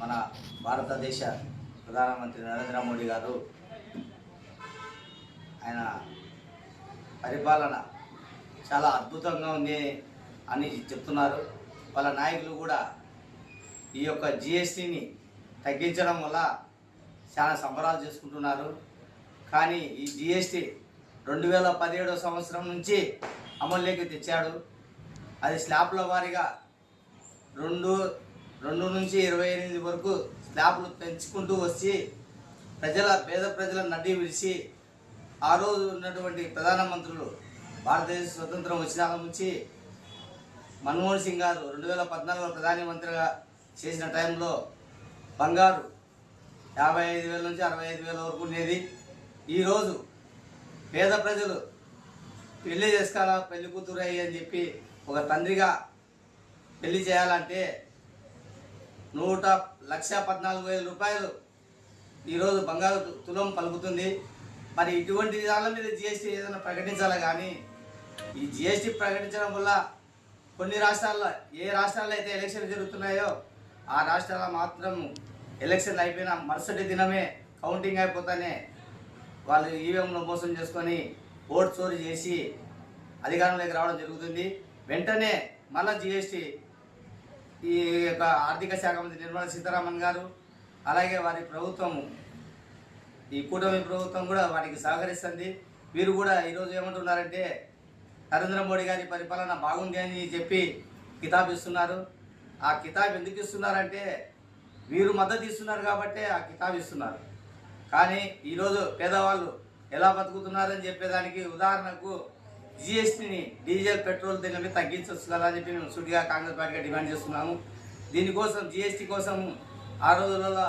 మన భారతదేశ ప్రధానమంత్రి నరేంద్ర మోడీ గారు ఆయన పరిపాలన చాలా అద్భుతంగా ఉంది అని చెప్తున్నారు. వాళ్ళ నాయకులు కూడా ఈ యొక్క జిఎస్టీని తగ్గించడం వల్ల చాలా సంబరాలు చేసుకుంటున్నారు. కానీ ఈ జిఎస్టీ రెండు వేల పదిహేడో సంవత్సరం నుంచి అమల్లోకి తెచ్చాడు. అది స్లాబ్ల వారీగా రెండు రెండు నుంచి ఇరవై ఎనిమిది వరకు స్లాబ్లు పెంచుకుంటూ వచ్చి ప్రజల పేద ప్రజల నడ్డి విడిచి ఆ రోజు ఉన్నటువంటి ప్రధానమంత్రులు భారతదేశ స్వతంత్రం వచ్చినాక నుంచి మన్మోహన్ సింగ్ గారు రెండు వేల పద్నాలుగులో ప్రధానమంత్రిగా చేసిన టైంలో బంగారు యాభై ఐదు వేల నుంచి అరవై ఐదు వేల వరకు ఉండేది. ఈరోజు పేద ప్రజలు పెళ్ళి చేసుకోవాలా పెళ్ళి కూతురు అని చెప్పి ఒక తండ్రిగా పెళ్ళి చేయాలంటే నూట లక్ష పద్నాలుగు వేల రూపాయలు ఈరోజు బంగారు తులం పలుకుతుంది. మరి ఇటువంటి దాని మీద జిఎస్టీ ఏదైనా ప్రకటించాలా కానీ ఈ జిఎస్టీ ప్రకటించడం వల్ల కొన్ని రాష్ట్రాల్లో ఏ రాష్ట్రాల్లో అయితే ఎలక్షన్ జరుగుతున్నాయో ఆ రాష్ట్రాల్లో మాత్రం ఎలక్షన్ అయిపోయిన మరుసటి దినమే కౌంటింగ్ అయిపోతానే వాళ్ళు ఈవీఎంలో మోసం చేసుకొని ఓట్ చోరీ చేసి అధికారంలోకి రావడం జరుగుతుంది. వెంటనే మళ్ళీ జిఎస్టీ ఈ యొక్క ఆర్థిక శాఖ మంత్రి నిర్మలా సీతారామన్ గారు అలాగే వారి ప్రభుత్వము ఈ కూటమి ప్రభుత్వం కూడా వాటికి సహకరిస్తుంది. వీరు కూడా ఈరోజు ఏమంటున్నారంటే నరేంద్ర మోడీ గారి పరిపాలన బాగుంది అని చెప్పి కితాబ్ ఇస్తున్నారు. ఆ కితాబ్ ఎందుకు ఇస్తున్నారంటే వీరు మద్దతు ఇస్తున్నారు కాబట్టి ఆ కితాబ్ ఇస్తున్నారు. కానీ ఈరోజు పేదవాళ్ళు ఎలా బతుకుతున్నారని చెప్పేదానికి ఉదాహరణకు జీఎస్టీని డీజిల్ పెట్రోల్ దీని మీద తగ్గించవచ్చు కదా అని చెప్పి మేము సుడిగా కాంగ్రెస్ పార్టీగా డిమాండ్ చేస్తున్నాము. దీనికోసం జిఎస్టీ కోసం ఆ రోజులలో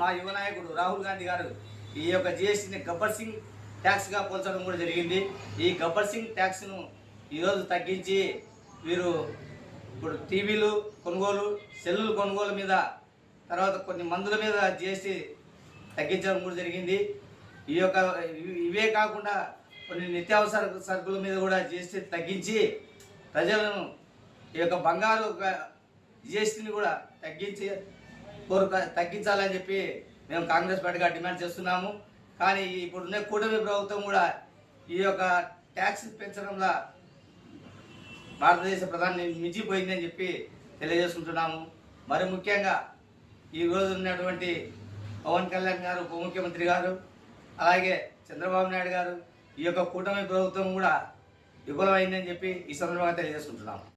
మా యువ నాయకుడు రాహుల్ గాంధీ గారు ఈ యొక్క జిఎస్టీని గబ్బర్ సింగ్ ట్యాక్స్గా పోల్చడం కూడా జరిగింది. ఈ గబ్బర్ సింగ్ ట్యాక్స్ను ఈరోజు తగ్గించి వీరు ఇప్పుడు టీవీలు కొనుగోలు సెల్లులు కొనుగోలు మీద తర్వాత కొన్ని మందుల మీద జిఎస్టీ తగ్గించడం కూడా జరిగింది. ఈ యొక్క ఇవే కాకుండా కొన్ని నిత్యావసర సరుకుల మీద కూడా జిఎస్టీ తగ్గించి ప్రజలను ఈ యొక్క బంగారు జిఎస్టీని కూడా తగ్గించి కోరుక తగ్గించాలని చెప్పి మేము కాంగ్రెస్ పార్టీగా డిమాండ్ చేస్తున్నాము. కానీ ఇప్పుడున్న కూటమి ప్రభుత్వం కూడా ఈ యొక్క ట్యాక్స్ పెంచడంలో భారతదేశ ప్రధాని మించిపోయిందని చెప్పి తెలియజేసుకుంటున్నాము. మరి ముఖ్యంగా ఈ ఉన్నటువంటి పవన్ కళ్యాణ్ గారు ఉప ముఖ్యమంత్రి గారు అలాగే చంద్రబాబు నాయుడు గారు ఈ యొక్క కూటమి ప్రభుత్వం కూడా విఫలమైందని చెప్పి ఈ సందర్భంగా తెలియజేసుకుంటున్నాము